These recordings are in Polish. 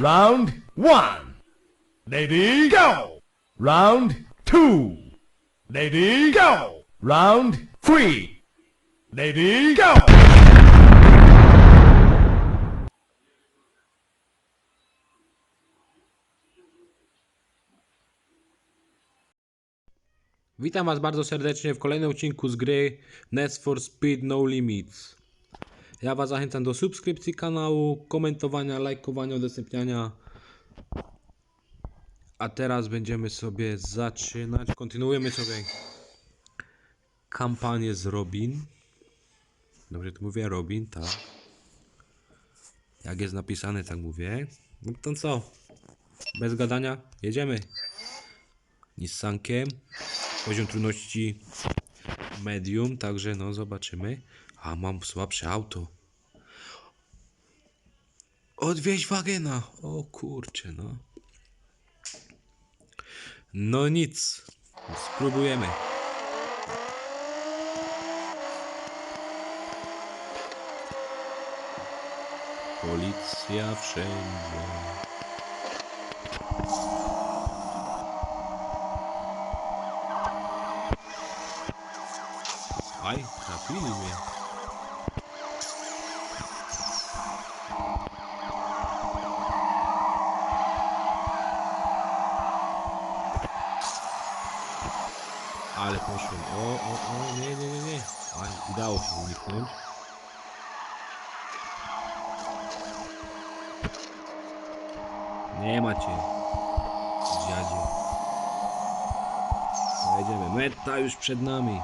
Round one. Lady, go. Round two. Lady, go. Round three. Lady, go. Witam Was bardzo serdecznie w kolejnym odcinku z gry Need for Speed No Limits. Ja Was zachęcam do subskrypcji kanału, komentowania, lajkowania, udostępniania. A teraz będziemy sobie zaczynać. Kontynuujemy sobie kampanię z Robin. Dobrze tu mówię Robin, tak. Jak jest napisane, tak mówię. No to co? Bez gadania, jedziemy. Nissankiem. Poziom trudności medium, także no zobaczymy. A mam słabsze auto. Odwieź wagena. O kurczę, no. No nic. Spróbujemy. Policja wszędzie. Aj, trafili mnie. Ale poszłem. O, o, o, nie, nie, nie, nie. Aj, udało się uniknąć. Nie macie. Dziadzie. Pojedziemy. Meta już przed nami.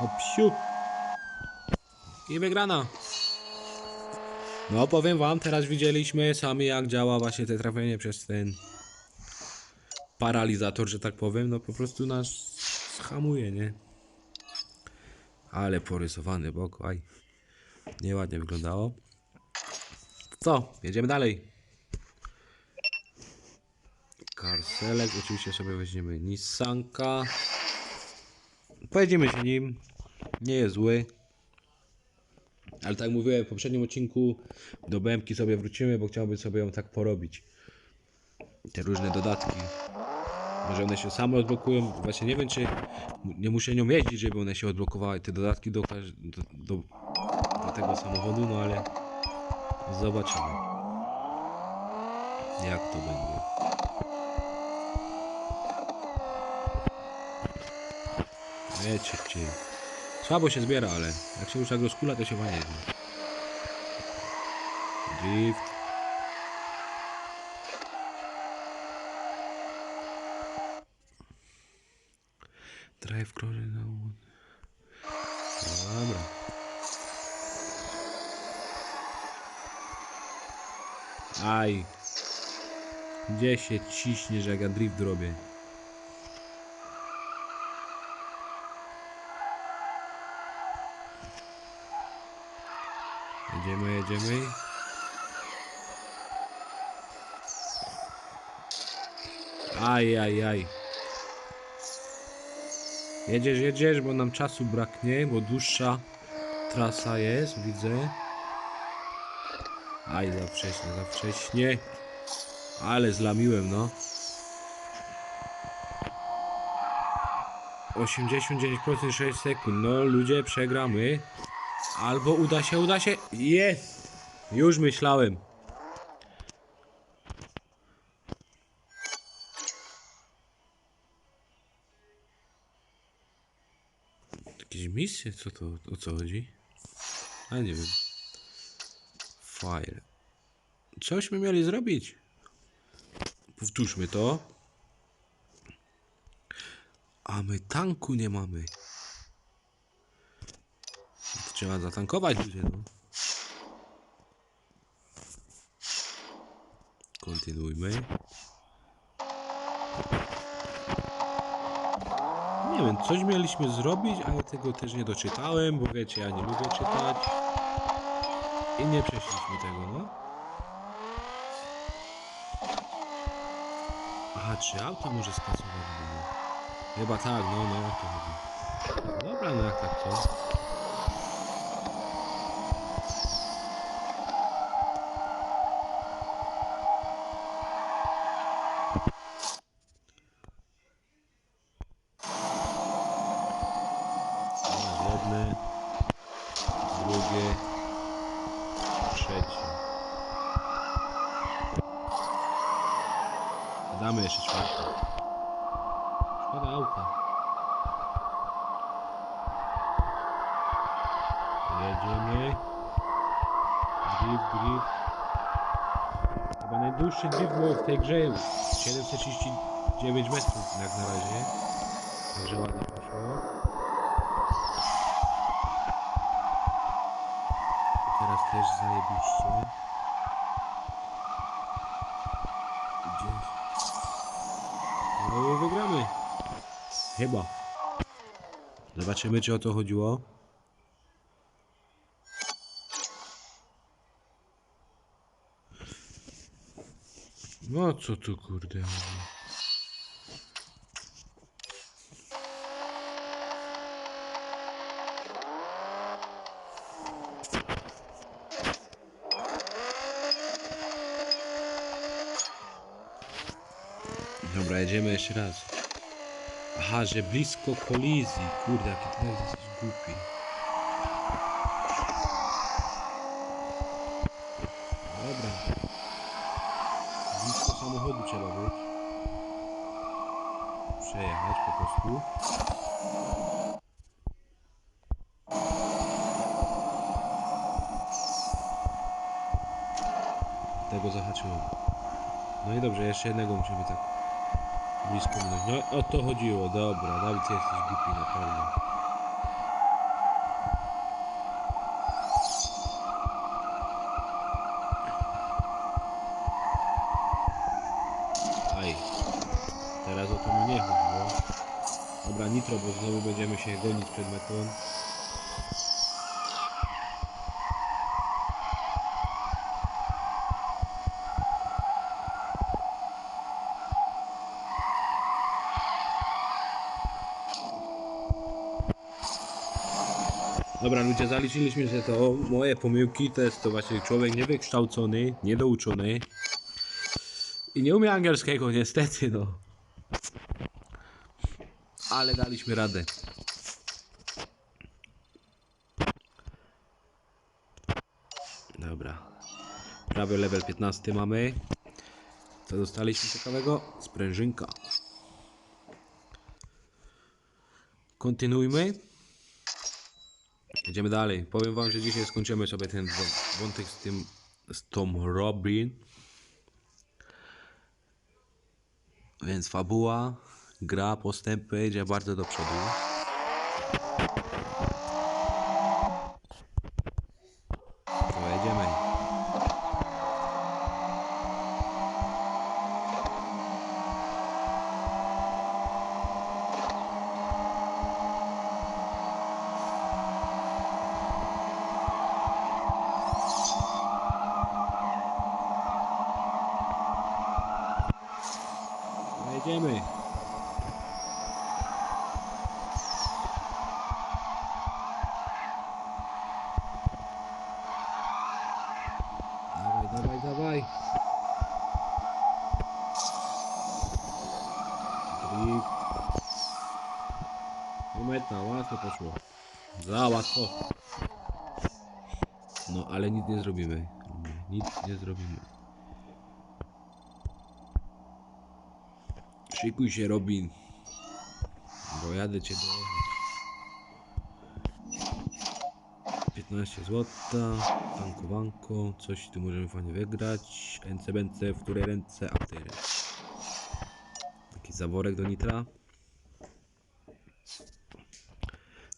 O psiu. I wygrana. No powiem wam, teraz widzieliśmy sami jak działa właśnie te trafienie przez ten paralizator, że tak powiem. No po prostu nas schamuje, nie? Ale porysowany bok, aj. Nieładnie wyglądało. Co? Jedziemy dalej. Karselek, oczywiście sobie weźmiemy Nissanka. Pojedziemy się nim. Nie jest zły. Ale tak jak mówiłem w poprzednim odcinku, do BMki sobie wrócimy, bo chciałbym sobie ją tak porobić. Te różne dodatki. Może one się same odblokują. Właśnie nie wiem, czy nie muszę nią jeździć, żeby one się odblokowały. Te dodatki do, do, do, tego samochodu, no ale zobaczymy. Jak to będzie. Wiecie, gdzie. Słabo się zbiera, ale jak się już tak rozkula, to się ma. Drift. Drive crossing na łód. Dobra. Aj. Gdzie się ciśnie, że jak ja drift robię? Jedziemy, jedziemy. Aj, aj, aj. Jedziesz, jedziesz, bo nam czasu braknie, bo dłuższa trasa jest, widzę. Aj, za wcześnie, za wcześnie. Ale zlamiłem, no. 89% 6 sekund. No, ludzie, przegramy. Albo uda się, uda się. Jest! Już myślałem. Jakieś misje? Co to? O co chodzi? A nie wiem. File. Cośmy mieli zrobić? Powtórzmy to. A my tanku nie mamy. Trzeba zatankować ludzie, no. Kontynuujmy. Nie wiem, coś mieliśmy zrobić, ale tego też nie doczytałem, bo wiecie, ja nie lubię czytać. I nie przeszliśmy tego, no. Aha, czy auto może skasować? Chyba tak, no, no, o to chodzi. Dobra, no jak tak to. Damy jeszcze czwartą. Szkoda auta. Jedziemy. Drift, drift. Chyba najdłuższy drift był w tej grze 739 metrów jak na razie. Także ładnie poszło. Teraz też zajebiście. Gdzieś. No i wygramy. Chyba. Zobaczymy czy o to chodziło. No co tu kurde chodzi? Dobra, jedziemy jeszcze raz. Aha, że blisko kolizji. Kurde, jaki ty jesteś głupi. Dobra. Samochodu trzeba. Przejechać po prostu. Tego zahaczyłem. No i dobrze, jeszcze jednego musimy tak blisko minąć. No o to chodziło, dobra, Dawid jesteś głupi naprawdę. Aj, teraz o to mi nie chodziło. Dobra, nitro, bo znowu będziemy się gonić przed metą. Dobra ludzie, zaliczyliśmy, że to moje pomyłki to jest to właśnie człowiek niewykształcony, niedouczony i nie umie angielskiego niestety no. Ale daliśmy radę. Dobra. Prawie level 15 mamy. Co dostaliśmy ciekawego? Sprężynka. Kontynuujmy. Jedziemy dalej. Powiem wam, że dzisiaj skończymy sobie ten wą- wątek z tym z tą Robin. Więc fabuła, gra, postępy idzie bardzo do przodu. To jedziemy. To jedziemy. Dawaj, dawaj, dawaj. Drift. Momenta, łatwo poszło. Za łatwo. No, ale nic nie zrobimy. Nic nie zrobimy. Szykuj się, Robin. Bo jadę cię dojechać. 15 zł, tankowanko, coś tu możemy fajnie wygrać. Ręce, w której ręce, a w tej ręce. Taki zaworek do nitra.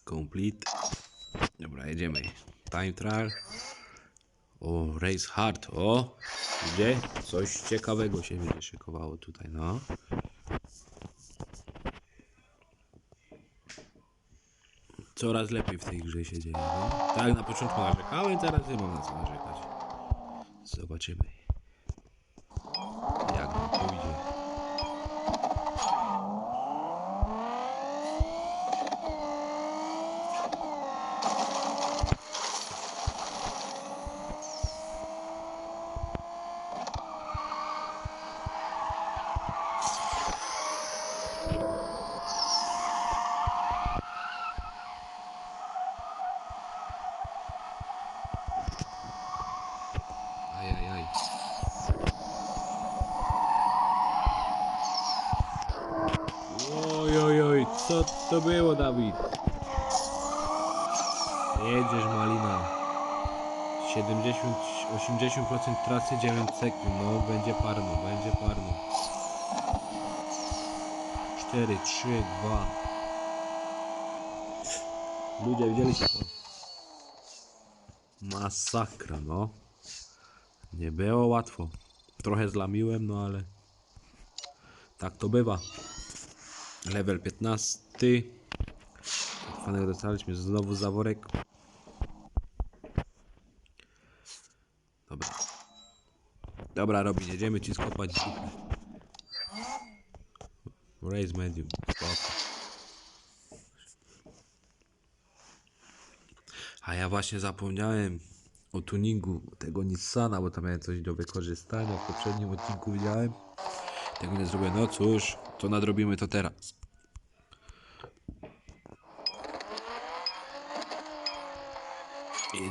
Complete. Dobra, jedziemy. Time trial. O, race hard. O, gdzie? Coś ciekawego się będzie szykowało tutaj, no. Coraz lepiej w tej grze się dzieje. No? Tak, na początku narzekałem, teraz nie mam na co narzekać. Zobaczymy. Jak nam pójdzie. Ajajaj. Co to było, Dawid? Jedziesz, Malina. 70, 80% trasy 9 sekund. No, będzie parno, będzie parno. 4, 3, 2. Ludzie, widzieliście to? Masakra, no. Nie było łatwo. Trochę zlamiłem, no ale tak to bywa. Level 15. Fanek dostaliśmy znowu zaworek. Dobra. Dobra, Robin, jedziemy ci skopać. Raise medium. Spoko. A ja właśnie zapomniałem o tuningu tego Nissana, bo tam miałem coś do wykorzystania. W poprzednim odcinku widziałem. Tego nie zrobię. No cóż, to nadrobimy to teraz.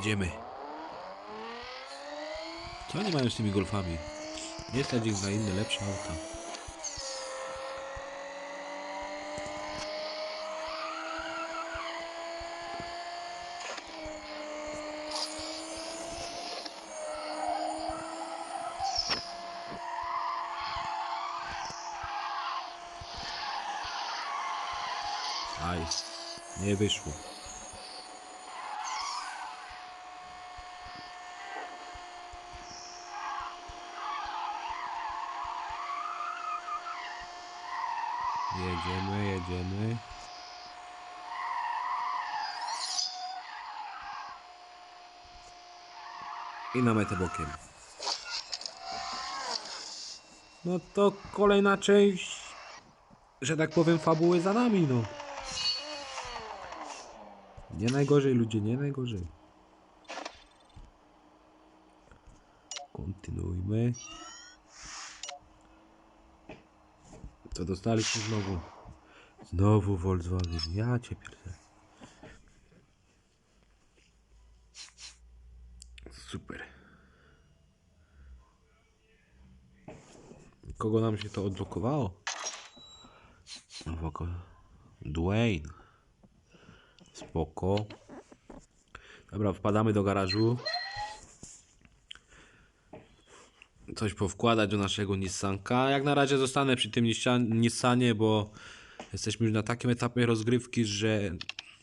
Jedziemy. Co oni mają z tymi golfami? Nie stać ich na inne, lepsze auta. Nie wyszło. Jedziemy, jedziemy. I na metę bokiem. No to kolejna część, że tak powiem, fabuły za nami, no. Nie najgorzej, ludzie, nie najgorzej. Kontynuujmy. To dostaliśmy znowu. Znowu Volkswagen. Ja cię pierdolę. Super. Kogo nam się to odblokowało? Woko- Dwayne. Spoko. Dobra, wpadamy do garażu. Coś powkładać do naszego Nissanka. Jak na razie zostanę przy tym Nissan- Nissanie, bo jesteśmy już na takim etapie rozgrywki, że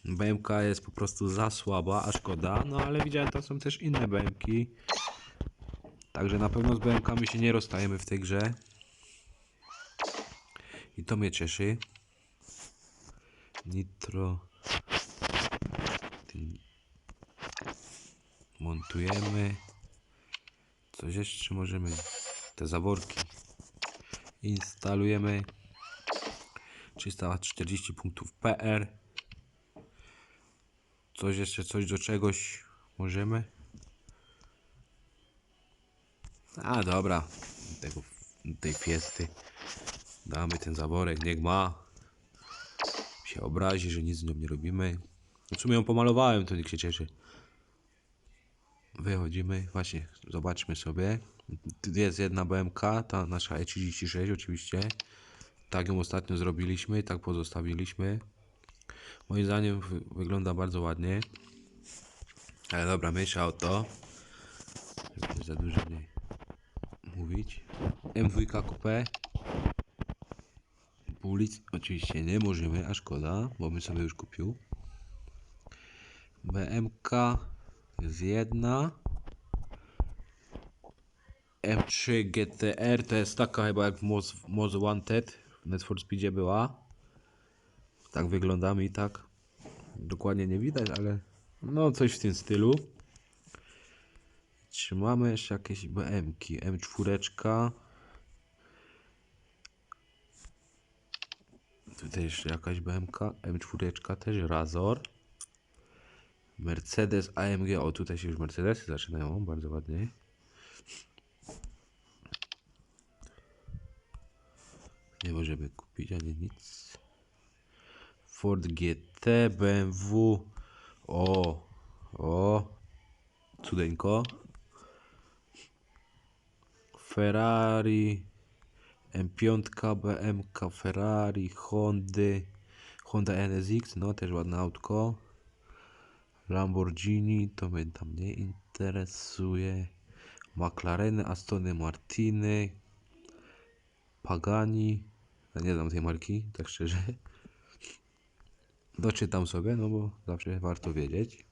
BMK jest po prostu za słaba, a szkoda. No ale widziałem, tam są też inne BMki. Także na pewno z BMKami się nie rozstajemy w tej grze. I to mnie cieszy. Nitro. Montujemy. Coś jeszcze możemy. Te zaworki. Instalujemy. 340 punktów PR. Coś jeszcze, coś do czegoś możemy. A dobra. Tego, tej fiesty. Damy ten zaworek, niech ma. Się obrazi, że nic z nią nie robimy. W sumie ją pomalowałem, to niech się cieszy. Wychodzimy, właśnie, zobaczmy sobie. Jest jedna BMK, ta nasza E36 oczywiście. Tak ją ostatnio zrobiliśmy, tak pozostawiliśmy. Moim zdaniem wy- wygląda bardzo ładnie. Ale dobra, mniejsza o to. Żeby za dużo nie mówić. M2 Coupe. Ulic oczywiście nie możemy, a szkoda, bo my sobie już kupił. BMK jest jedna. M3 GTR to jest taka chyba jak w Most, Most Wanted w for Speedzie była. Tak wygląda mi tak. Dokładnie nie widać, ale no coś w tym stylu. Trzymamy jeszcze jakieś BM-ki. M4. Jeszcze jakaś BMK. M4 też Razor. Mercedes AMG. O, tutaj się już Mercedesy zaczynają. Bardzo ładnie. Nie możemy kupić ani nic. Ford GT, BMW. O, o. Cudeńko. Ferrari. M5, BMK, Ferrari, Hondy. Honda NSX, no też ładne autko. Lamborghini, to mnie tam nie interesuje. McLareny, Astony Martiny, Pagani. Ja nie znam tej marki, tak szczerze. Doczytam sobie, no bo zawsze warto wiedzieć.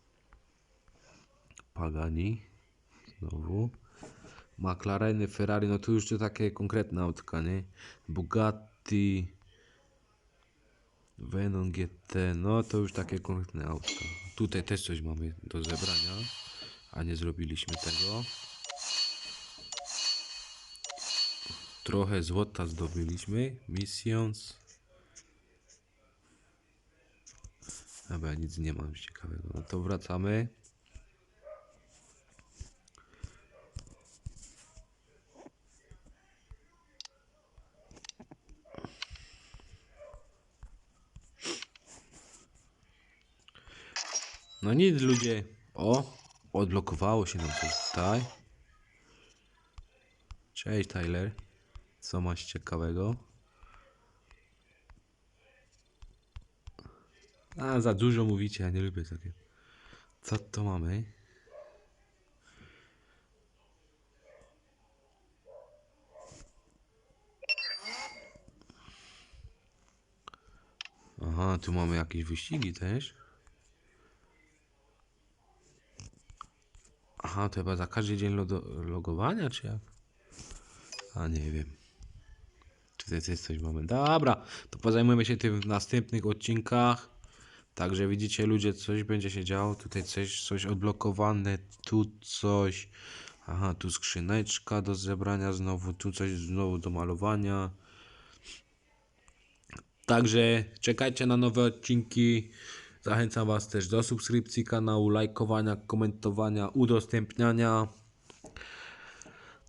Pagani. Znowu. McLareny, Ferrari, no to już to takie konkretne autka, nie? Bugatti, Venom GT, no to już takie konkretne autka. Tutaj też coś mamy do zebrania, a nie zrobiliśmy tego. Trochę złota zdobyliśmy. Missions. Dobra, nic nie mam ciekawego. No to wracamy. No nic ludzie. O, odblokowało się nam coś tutaj. Cześć Tyler. Co masz ciekawego? A, za dużo mówicie, ja nie lubię takie. Co to mamy? Aha, tu mamy jakieś wyścigi też. Aha, to chyba za każdy dzień logowania, czy jak? A nie wiem. Tutaj też coś mamy. Dobra, to pozajmujemy się tym w następnych odcinkach. Także widzicie ludzie, coś będzie się działo. Tutaj coś, coś odblokowane, tu coś. Aha, tu skrzyneczka do zebrania znowu, tu coś znowu do malowania. Także czekajcie na nowe odcinki. Zachęcam Was też do subskrypcji kanału, lajkowania, komentowania, udostępniania.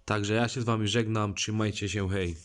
Także ja się z Wami żegnam. Trzymajcie się, hej.